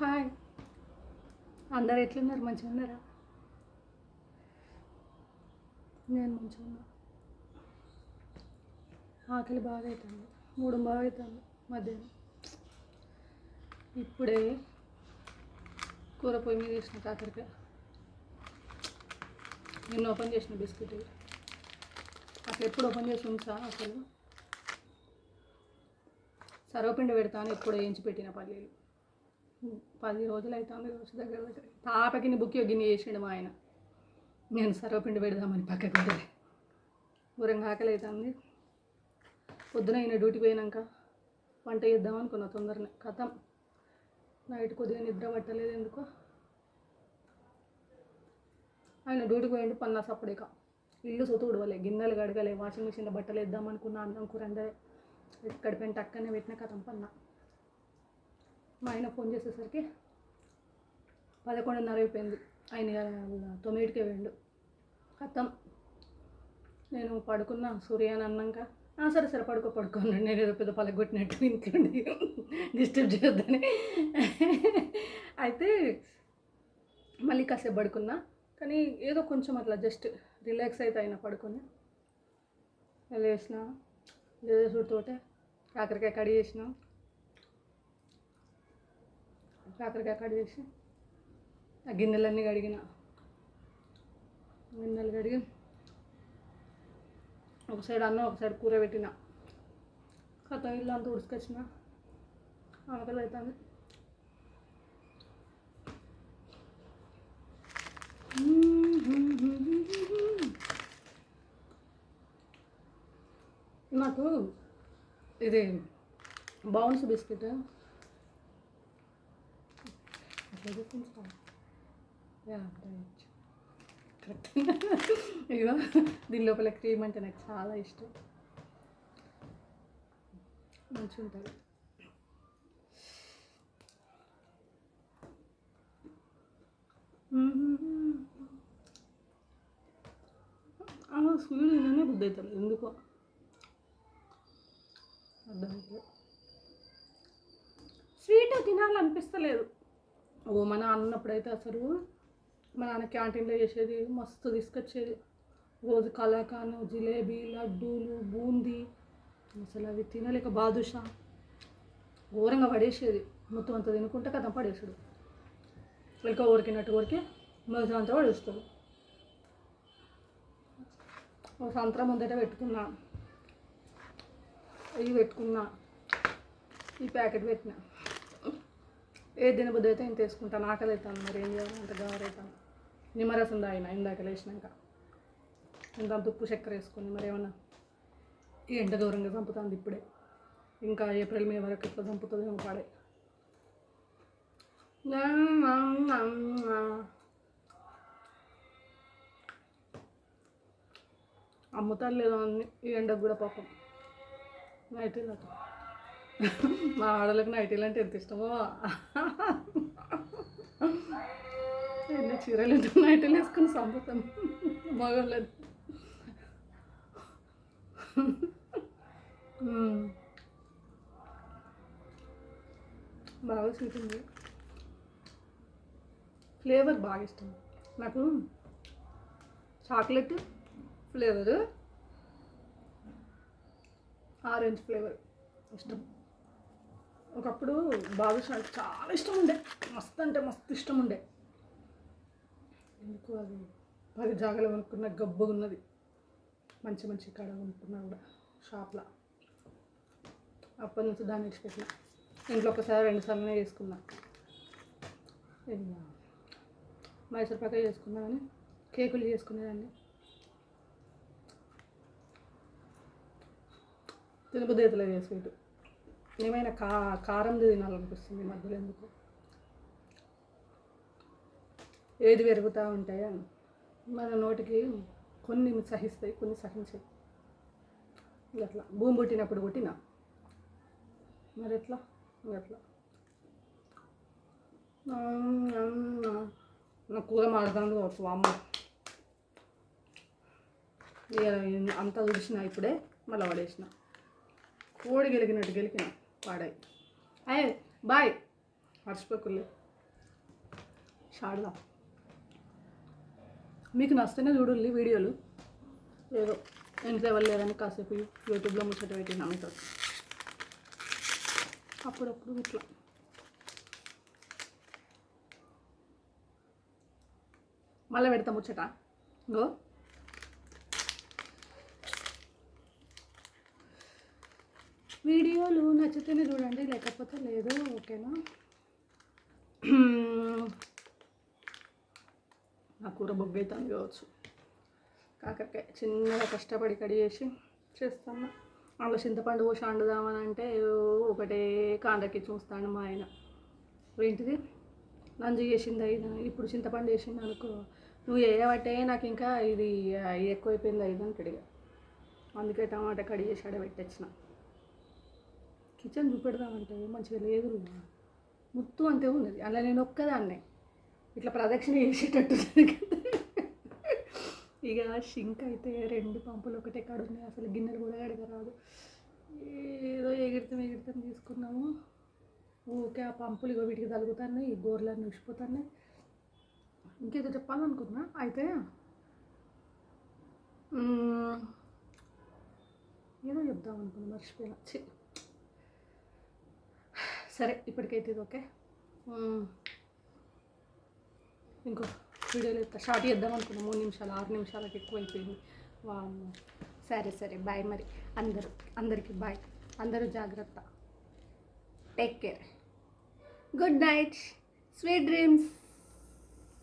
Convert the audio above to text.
Hi. అందరు ఎట్లున్నారు? మంచిగా ఉన్నారా? నేను మంచిగా ఉన్నా. ఆకలి బాగా అవుతుంది మూడు బాగా అవుతుంది మధ్యాహ్నం. ఇప్పుడే కూర పొయ్యి మీద వేసిన కాకరకాయ. నిన్న ఓపెన్ చేసిన బిస్కెట్ అసలు ఎప్పుడు ఓపెన్ చేసి ఉంచా అసలు? సర్వపిండి పెడతాను ఎప్పుడు వేయించి పెట్టిన పల్లీలు. పది రోజులు అవుతుంది రోజు దగ్గర దగ్గర పాపకి బుక్ గిన్నె చేసిండు మా ఆయన. నేను సర్వపిండి పెడదామని పక్కకి పెట్టలే. ఊరంగా ఆకలి అవుతుంది పొద్దున ఈయన డ్యూటీ పోయినాక వంట చేద్దాం అనుకున్నా తొందరనే. కథం. నైట్ కొద్దిగా నిద్ర పట్టలేదు ఎందుకో. ఆయన డ్యూటీకి పోయిండు పన్నా సప్పుడేక ఇల్లు సొతు ఉడవలే గిన్నెలు గడగలే వాషింగ్ మిషన్లో బట్టలు వేద్దాం అనుకున్నా అన్నం కూర అందరే ఎక్కడ పెంట అక్కనే పెట్టిన కథం పన్నా. మా ఆయన ఫోన్ చేసేసరికి పదకొండున్నర అయిపోయింది. ఆయన తొమ్మిదికే వెండు కథం నేను పడుకున్న సూర్యాన్ని అన్నాక "ఆ, సరే సరే పడుకో పడుకోండి నేను ఏదో పెద్ద పలగొట్టినట్టు ఇంట్లోండి డిస్టర్బ్ చేయొద్దని. అయితే మళ్ళీ కాసేపు పడుకున్నా. కానీ ఏదో కొంచెం అట్లా జస్ట్ రిలాక్స్ అయితే అయినా పడుకుని లేచిన లేచుడితోటే కాకరకాయ కడి చేసినా కాకరకాయ కడి చేసి ఆ గిన్నెలన్నీ కడిగిన గిన్నెలు కడిగి ఒక సైడ్ అన్నం ఒక సైడ్ కూర పెట్టిన కథ ఇల్లు అంతా ఉడుచుకొచ్చిన ఆకలి అవుతుంది నాకు ఇది Bounce biscuit ya right correct ఇగో దీని లోపల క్రీమ్ అంటే నాకు చాలా ఇష్టం మంచిగా ఉంటుంది స్వీట్ తిననే బుద్ధి అవుతుంది ఎందుకో అర్థమవుతుంది స్వీట్ తినాలనిపిస్తలేదు ఓ నాన్న అన్నప్పుడైతే అసలు మా నాన్న క్యాంటీన్లో చేసేది మస్తు తీసుకొచ్చేది. రోజు కలాకాను జిలేబీ లడ్డూలు బూందీ. అసలు అవి తినలేక బాదుషా. ఘోరంగా పడేసేది. మొత్తం అంతా తినుకుంటే కథం పడేసాడు ఎలుక ఊరికినట్టు ఊరికి మొత్తం అంతా పడేస్తాడు ఒక సంవత్సరం ముందట పెట్టుకున్నా. ఇవి పెట్టుకున్నా. ఈ ప్యాకెట్ పెట్టిన. ఏ దినబుద్ధి అయితే ఇంత వేసుకుంటాను ఆకలి అవుతాను మరి ఏం చేయాలి? అంత గారవుతాను నిమ్మరసం తాగిన ఇందాక లేచినాక. ఇంత ఉప్పు చక్కెర వేసుకొని మరి ఏమన్నా ఈ ఎండ దూరంగా చంపుతుంది ఇప్పుడే. ఇంకా ఏప్రిల్ మే వరకు ఎట్లా చంపుతుందేమో పాడే. అమ్ముతారు లేదో అన్ని ఈ ఎండకు కూడా పాపం. నైట్ మా ఆడలకు నైటీలు అంటే ఎంత ఇష్టమో. ఎన్ని చీరలు ఉంటే నైటీలు వేసుకుని చంపుతాం మగవాళ్ళని బాగా స్వీట్ ఉంది ఫ్లేవర్ బాగా ఇష్టం. నాకు చాక్లెట్ ఫ్లేవరు. ఆరెంజ్ ఫ్లేవర్ ఇష్టం. ఒకప్పుడు బాదుషా అంటే చాలా ఇష్టం ఉండే. మస్తు అంటే మస్తు ఇష్టం ఉండే. ఎందుకు అది? పది జాగలు కొనుక్కున్న గబ్బుగా ఉన్నది. మంచి మంచి కాడ కొనుక్కున్నా కూడా షాప్లో అప్పటి నుంచి దాన్ని ఇచ్చిపెట్టిన ఇంట్లో ఒకసారి రెండు సార్లునే చేసుకున్నా. ఇంకా మైసూర్ పాక చేసుకున్నా కానీ కేకులు చేసుకునేదాన్ని. తినబుద్ధి అవుతలేదు చేసుకుంటూ. ఏమైనా కా కారంది తినాలనిపిస్తుంది మధ్యలో ఎందుకు? ఏది పెరుగుతూ ఉంటాయో? మన నోటికి కొన్ని సహిస్తాయి కొన్ని సహించాయి అట్లా. భూమి పుట్టినప్పుడు పుట్టిన. మరి ఎట్లా? అట్లా. నా కూర మాడదాను కావచ్చు అమ్మ ఇక అంతా తుడిచిన ఇప్పుడే మళ్ళీ పడేసిన కోడి గెలికినట్టు గెలికినా. పాడాయి అయ్యే బాయ్. మర్చిపోకులే. షాడదా. మీకు నచ్చితేనే చూడండి వీడియోలు. ఏదో ఇంట్లో ఎవరు లేదని కాసేపు యూట్యూబ్లో ముచ్చట పెట్టినా మీతో. అప్పుడప్పుడు ఇట్లా. మళ్ళీ పెడతాం ముచ్చట. గో వీడియోలు నచ్చితేనే చూడండి లేకపోతే లేదు ఓకేనా? నా కూర బొగ్గైతుంది కావచ్చు. కాకరకాయ చిన్నగా కష్టపడి కడి చేసి చేస్తాను అందులో చింతపండు పోసి వండుదామని అంటే ఒకటే కాండకి చూస్తాను మా ఆయన. ఏంటిది? నంజు చేసింది అయినా ఇప్పుడు చింతపండు చేసింది అనుకో నువ్వు వేయబట్టే నాకు ఇంకా ఇది ఎక్కువైపోయింది అయింది అంటాడు ఇక. అందుకే టమాటా కడి చేసి ఆడ పెట్టొచ్చిన కిచెన్ చూపెడదామంటే మంచిగా లేదు ముత్తు అంతే ఉన్నది. అలా నేను ఒక్కదాన్నే. ఇట్లా ప్రదక్షిణ చేసేటట్టు ఇక షింక్ అయితే రెండు పంపులు ఒకటే కాడు ఉన్నాయి. అసలు గిన్నెలు కూడా అడగరాదు ఏదో ఎగిరితం ఎగిరితం తీసుకున్నాము. ఊకే ఆ పంపులు ఇగో వీటికి తలుగుతున్నాయి. ఈ గోర్లన్నీ ఉసిపోతున్నాయి ఇంకేదో చెప్పాలనుకున్నా అయితే ఏదో చెప్దాం అనుకున్నా. మర్చిపోయినా. సరే ఇప్పటికైతే ఇది ఓకే. ఇంకో వీడియోలో ఇస్తా షార్ట్ చేద్దాం అనుకున్నా. మూడు నిమిషాలు ఆరు నిమిషాలకు ఎక్కువ అయిపోయింది వామ్మో. సరే సరే. బాయ్ మరి. అందరూ అందరికీ బాయ్. అందరూ జాగ్రత్త. Take care good night sweet dreams